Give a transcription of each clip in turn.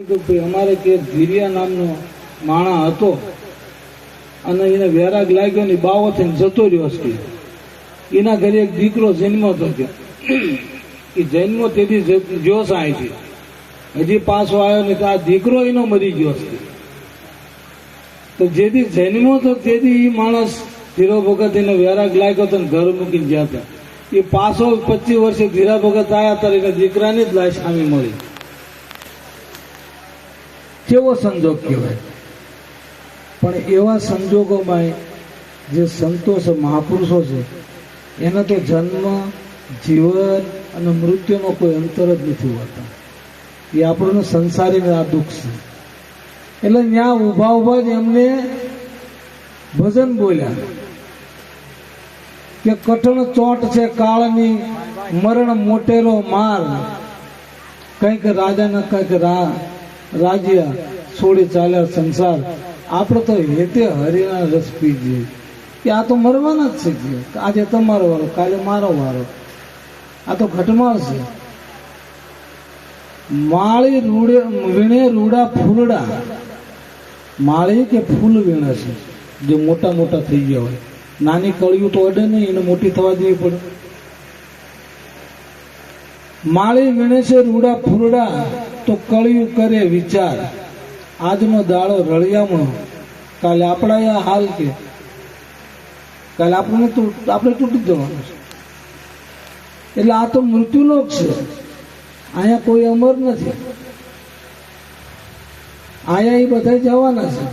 કે ભાઈ, અમારે કે ધીરિયા નામનો માણા હતો અને એને વેરાગ લાગ્યો ને બાવો થઈને જતો રહ્યો છે એના ઘરે એક દીકરો જન્મ થયો. એ જન્મ તેથી ગયો છે. હજી પાછો આવ્યો ને તો આ દીકરો એનો મરી ગયો છે. તો જેથી જન્મો તો તેથી એ માણસ ધીરો ભગત એને વેરાગ લાગ્યો હતો ઘર મૂકીને ગયા હતા. એ પાછો પચીસ વર્ષે ધીરા ભગત આવ્યા ત્યારે એના દીકરાની જ લાશ સામે મળી. કેવો સંજોગ કહેવાય? પણ એવા સંજોગોમાં જે સંતો છે, મહાપુરુષો છે, એના તો જન્મ, જીવન અને મૃત્યુનો કોઈ અંતર જ નથી હોતા. એ આપણને સંસારીને આ દુઃખ છે. એટલે ત્યાં ઊભા ઊભા જ એમને ભજન બોલ્યા. કે કઠણ ચોટ છે કાળની, મરણ મોટેરો માર. કંઈક રાજાના કંઈક રા રાજ્ય છોડી ચાલ્યા સંસાર. આપણે તો હેતે હરિના રસ પી જઈએ કે આ તો મરવાના જ છે આજે તમારો વારો, કાલે મારો વારો. આ તો ઘટમાળ છે. માળી રૂડે, વીણે રૂડા ફૂલડા. માળી કે ફૂલ વીણે છે? જે મોટા મોટા થઈ ગયા હોય. નાની કળિયું તો અડે નહીં, એને મોટી થવા દેવી પડે. માળી વીણે છે રૂડા ફૂલડા. તો કળિયું કરે વિચાર. આજનો દાડો રળિયામણો. કાલે આપણા હાલ કે. કાલે આપણને આપણે તૂટી જવાનું છે. એટલે આ તો મૃત્યુલોક છે. અહીંયા કોઈ અમર નથી. અહીંયા એ બધા જવાના છે.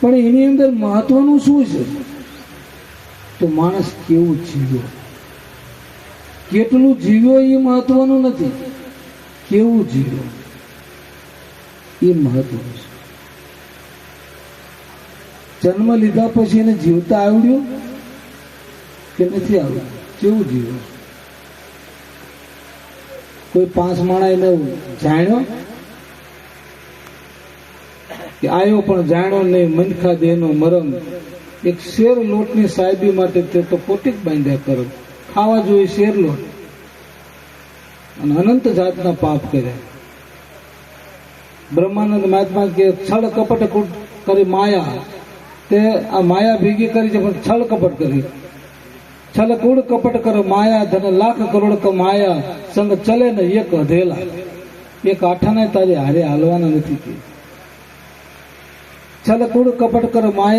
પણ એની અંદર મહત્વનું શું છે? તો માણસ કેવું જીવ્યો કેટલું જીવ્યો એ મહત્વનું નથી. કેવું જીવ્યો એ મહત્વનું છે. જન્મ લીધા પછી એને જીવતા આવડ્યું કે નથી આવડ્યું? કેવું જીવ્યો કોઈ પાંચ માણા એને જાણ્યો? કે આવ્યો પણ જાણ્યો નહીં, મનખા દેનો મરમ. એક શેર લોટની સાહેબી માટે તે તો પોતે જ બાંધ્યા કરો. ખાવા જોઈએ શેર લોટ. અને અનંત જાતના પાપ કર્યા. બ્રહ્માનંદ મહાત્મા કે છળ કપટ કરી માયા. તે આ માયા ભેગી કરી છે, પણ છળ કપટ કરી. છલ કુડ કપટ કર માયા, ધન લાખ કરોડ કમાયા સંગ ચલે ને એક અધેલા. એક આઠાને તારે હારે હાલવાના નથી કે. છલ કુડ કપટ કર માયા.